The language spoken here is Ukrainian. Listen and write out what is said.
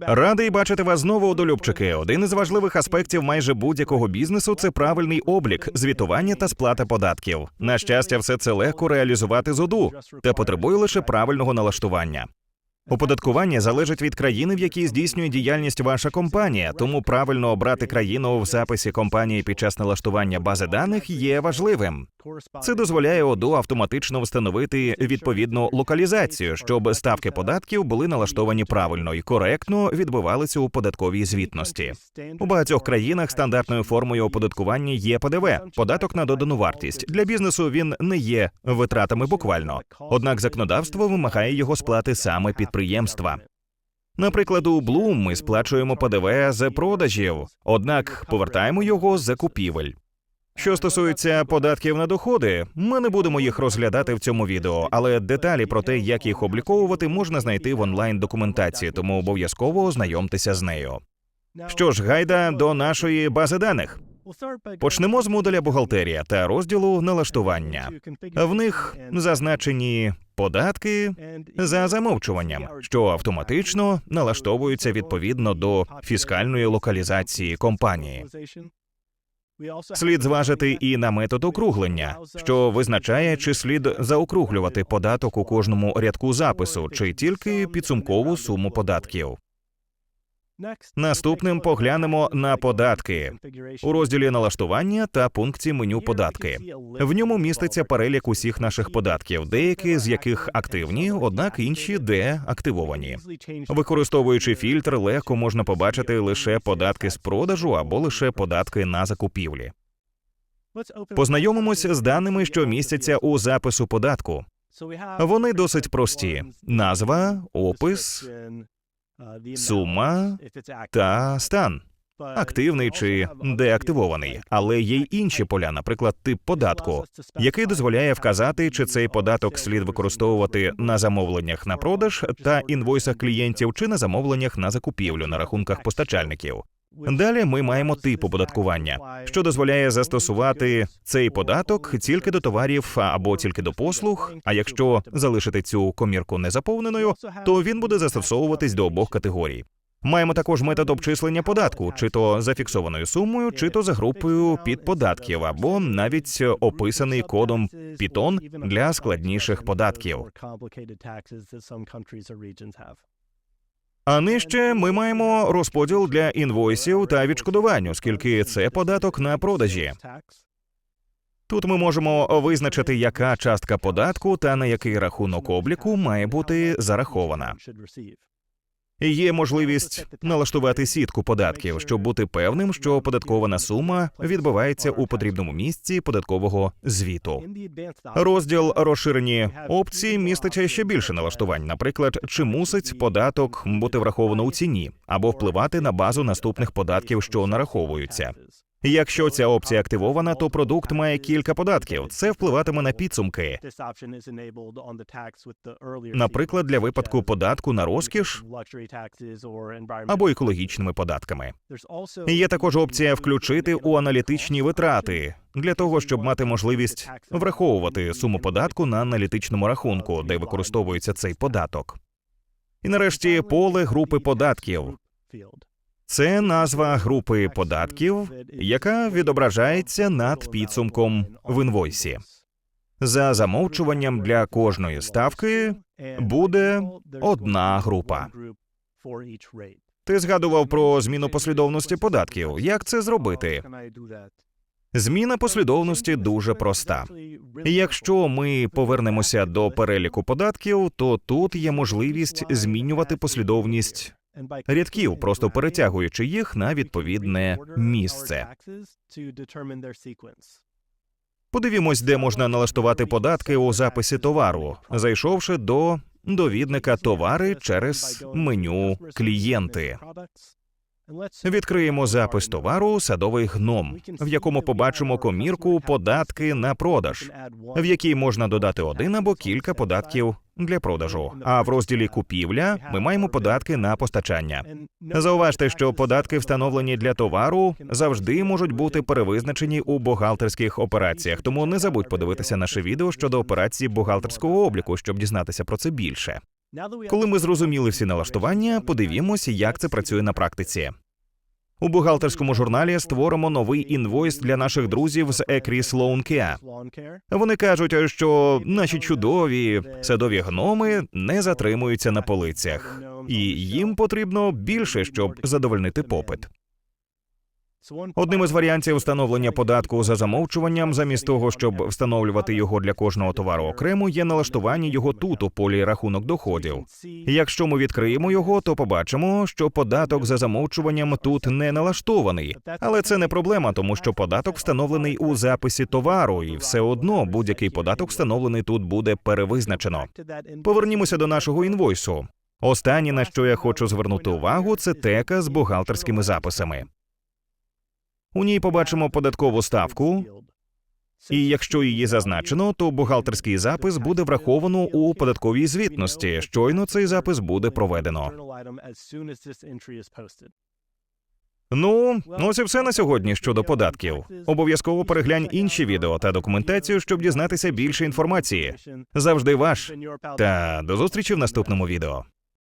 Радий бачити вас знову, одолюбчики. Один із важливих аспектів майже будь-якого бізнесу це правильний облік, звітування та сплата податків. На щастя, все це легко реалізувати з ОДУ, та потребує лише правильного налаштування. Оподаткування залежить від країни, в якій здійснює діяльність ваша компанія, тому правильно обрати країну в записі компанії під час налаштування бази даних є важливим. Це дозволяє ОДО автоматично встановити відповідну локалізацію, щоб ставки податків були налаштовані правильно і коректно відбувалися у податковій звітності. У багатьох країнах стандартною формою оподаткування є ПДВ – податок на додану вартість. Для бізнесу він не є витратами буквально. Однак законодавство вимагає його сплати саме підприємства. Наприклад, у Bloom ми сплачуємо ПДВ з продажів, однак повертаємо його з закупівель. Що стосується податків на доходи, ми не будемо їх розглядати в цьому відео, але деталі про те, як їх обліковувати, можна знайти в онлайн документації, тому обов'язково ознайомтеся з нею. Що ж, гайда до нашої бази даних. Почнемо з модуля бухгалтерія та розділу налаштування. В них зазначені податки за замовчуванням, що автоматично налаштовуються відповідно до фіскальної локалізації компанії. Слід зважити і на метод округлення, що визначає, чи слід заокруглювати податок у кожному рядку запису, чи тільки підсумкову суму податків. Наступним поглянемо на податки у розділі налаштування та пункті меню податки. В ньому міститься перелік усіх наших податків, деякі з яких активні, однак інші деактивовані. Використовуючи фільтр, легко можна побачити лише податки з продажу або лише податки на закупівлі. Познайомимося з даними, що містяться у запису податку. Вони досить прості: назва, опис, сума та стан. Активний чи деактивований, але є й інші поля, наприклад, тип податку, який дозволяє вказати, чи цей податок слід використовувати на замовленнях на продаж та інвойсах клієнтів, чи на замовленнях на закупівлю на рахунках постачальників. Далі ми маємо тип оподаткування, що дозволяє застосувати цей податок тільки до товарів або тільки до послуг. А якщо залишити цю комірку незаповненою, то він буде застосовуватись до обох категорій. Маємо також метод обчислення податку, чи то за фіксованою сумою, чи то за групою підподатків, або навіть описаний кодом Python для складніших податків. А нижче ми маємо розподіл для інвойсів та відшкодувань, оскільки це податок на продажі. Тут ми можемо визначити, яка частка податку та на який рахунок обліку має бути зарахована. Є можливість налаштувати сітку податків, щоб бути певним, що податкована сума відбувається у потрібному місці податкового звіту. Розділ розширені опції містить ще більше налаштувань, наприклад, чи мусить податок бути враховано у ціні або впливати на базу наступних податків, що нараховуються. Якщо ця опція активована, то продукт має кілька податків. Це впливатиме на підсумки. Наприклад, для випадку податку на розкіш або екологічними податками. Є також опція включити у аналітичні витрати для того, щоб мати можливість враховувати суму податку на аналітичному рахунку, де використовується цей податок. І нарешті поле групи податків. Це назва групи податків, яка відображається над підсумком в інвойсі. За замовчуванням для кожної ставки буде одна група. Ти згадував про зміну послідовності податків. Як це зробити? Зміна послідовності дуже проста. Якщо ми повернемося до переліку податків, то тут є можливість змінювати послідовність рядків, просто перетягуючи їх на відповідне місце. Подивімось, де можна налаштувати податки у записі товару, зайшовши до довідника товари через меню клієнти. Відкриємо запис товару садовий гном, в якому побачимо комірку податки на продаж, в якій можна додати один або кілька податків для продажу. А в розділі купівля ми маємо податки на постачання. Зауважте, що податки, встановлені для товару, завжди можуть бути перевизначені у бухгалтерських операціях. Тому не забудь подивитися наше відео щодо операції бухгалтерського обліку, щоб дізнатися про це більше. Коли ми зрозуміли всі налаштування, подивімося, як це працює на практиці. У бухгалтерському журналі створимо новий інвойс для наших друзів з Екріс Лоункеа. Вони кажуть, що наші чудові садові гноми не затримуються на полицях, і їм потрібно більше, щоб задовольнити попит. Одним із варіантів встановлення податку за замовчуванням, замість того, щоб встановлювати його для кожного товару окремо, є налаштування його тут у полі рахунок доходів. Якщо ми відкриємо його, то побачимо, що податок за замовчуванням тут не налаштований, але це не проблема, тому що податок встановлений у записі товару, і все одно будь-який податок встановлений тут буде перевизначено. Повернімося до нашого інвойсу. Останнє, на що я хочу звернути увагу, це тека з бухгалтерськими записами. У ній побачимо податкову ставку, і якщо її зазначено, то бухгалтерський запис буде враховано у податковій звітності. Щойно цей запис буде проведено. Ну, ось і все на сьогодні щодо податків. Обов'язково переглянь інші відео та документацію, щоб дізнатися більше інформації. Завжди ваш. Та до зустрічі в наступному відео.